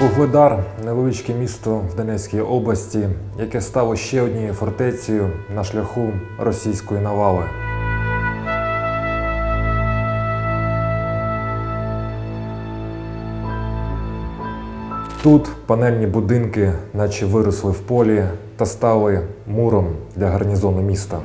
Вугледар невеличке місто в Донецькій області, яке стало ще однією фортецею на шляху російської навали. Тут панельні будинки, наче виросли в полі та стали муром для гарнізону міста.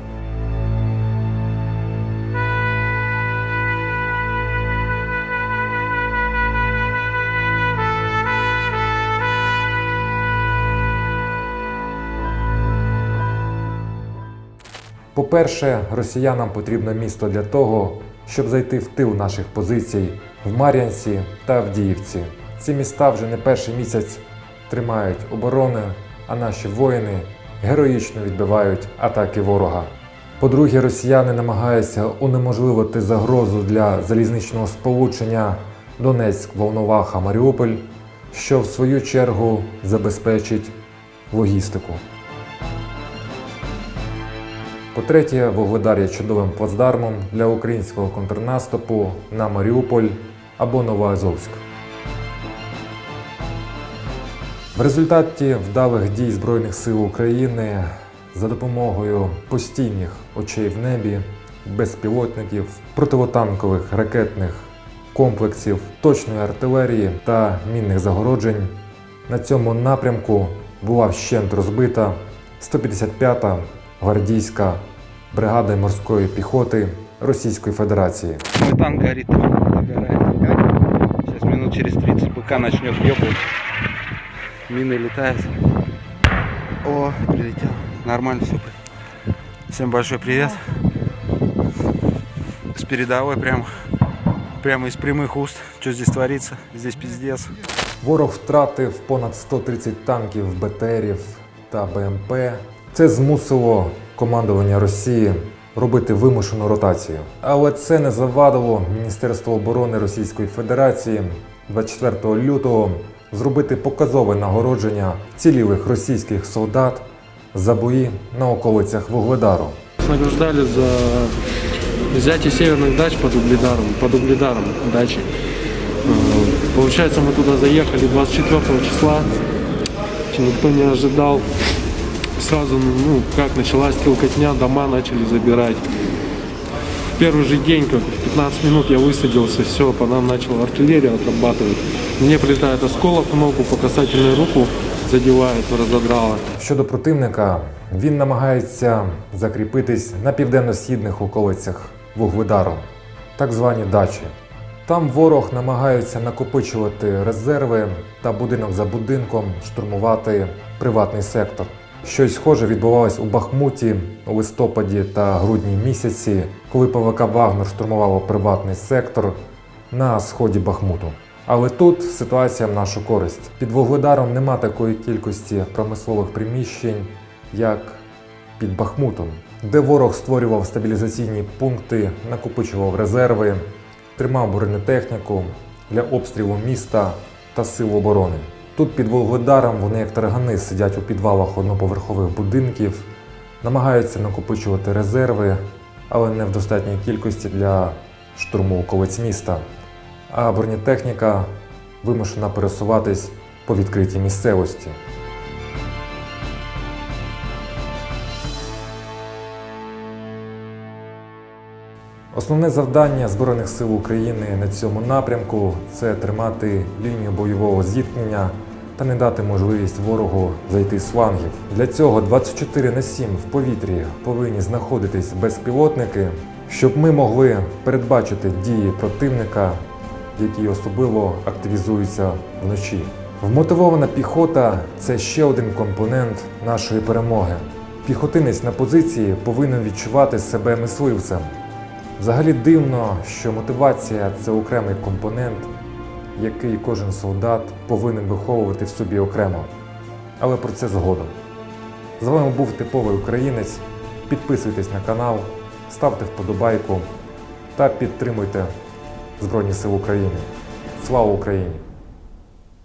По-перше, росіянам потрібно місто для того, щоб зайти в тил наших позицій в Мар'янці та Авдіївці. Ці міста вже не перший місяць тримають оборони, а наші воїни героїчно відбивають атаки ворога. По-друге, росіяни намагаються унеможливити загрозу для залізничного сполучення Донецьк, Волноваха, Маріуполь, що в свою чергу забезпечить логістику. По-третє, Вугледар є чудовим плацдармом для українського контрнаступу на Маріуполь або Новоазовськ. В результаті вдалих дій Збройних сил України за допомогою постійних очей в небі, безпілотників, противотанкових ракетних комплексів, точної артилерії та мінних загороджень на цьому напрямку була вщент розбита 155-та гвардійська бригада морської піхоти Російської Федерації. Мой танк горит, догорает. Сейчас минут через 30 БК начнет ебать. Мины летают. О, прилетел. Нормально, супер. Всем большой привет. С передовой прям, прямо из прямых уст. Что здесь творится? Здесь пиздец. Ворог втратив понад 130 танків, БТРів та БМП. Це змусило командування Росії робити вимушену ротацію. Але це не завадило Міністерству оборони Російської Федерації 24 лютого зробити показове нагородження вцілілих російських солдат за бої на околицях Вугледару. Нас награждали за взятие северных дач под Угледаром, под Угледаром дачи. Э, Получается, мы туда заехали 24 числа. Никто не ожидал. Сразу, ну, как началась стрелкотня, дома начали забирать. В первый же день, как в 15 минут я высадился, все, по нам начала артиллерия отрабатывать. Мне прилетает осколок в ногу, по касательной руку задевает, разодрало. Щодо противника, він намагається закріпитись на південно-східних околицях Вугледару, так звані дачі. Там ворог намагається накопичувати резерви та будинок за будинком штурмувати приватний сектор. Щось схоже відбувалось у Бахмуті у листопаді та грудні місяці, коли ПВК Вагнер штурмувало приватний сектор на сході Бахмуту. Але тут ситуація в нашу користь. Під Вугледаром нема такої кількості промислових приміщень, як під Бахмутом, де ворог створював стабілізаційні пункти, накопичував резерви, тримав бронетехніку для обстрілу міста та сил оборони. Тут під Волгодаром вони як таргани сидять у підвалах одноповерхових будинків, намагаються накопичувати резерви, але не в достатній кількості для штурму околиць міста. А бронетехніка вимушена пересуватись по відкритій місцевості. Основне завдання Збройних сил України на цьому напрямку це тримати лінію бойового зіткнення та не дати можливість ворогу зайти з флангів. Для цього 24 на 7 в повітрі повинні знаходитись безпілотники, щоб ми могли передбачити дії противника, які особливо активізуються вночі. Вмотивована піхота це ще один компонент нашої перемоги. Піхотинець на позиції повинен відчувати себе мисливцем. Взагалі дивно, що мотивація це окремий компонент, який кожен солдат повинен виховувати в собі окремо. Але про це згодом. З вами був типовий українець. Підписуйтесь на канал, ставте вподобайку та підтримуйте Збройні Сили України. Слава Україні!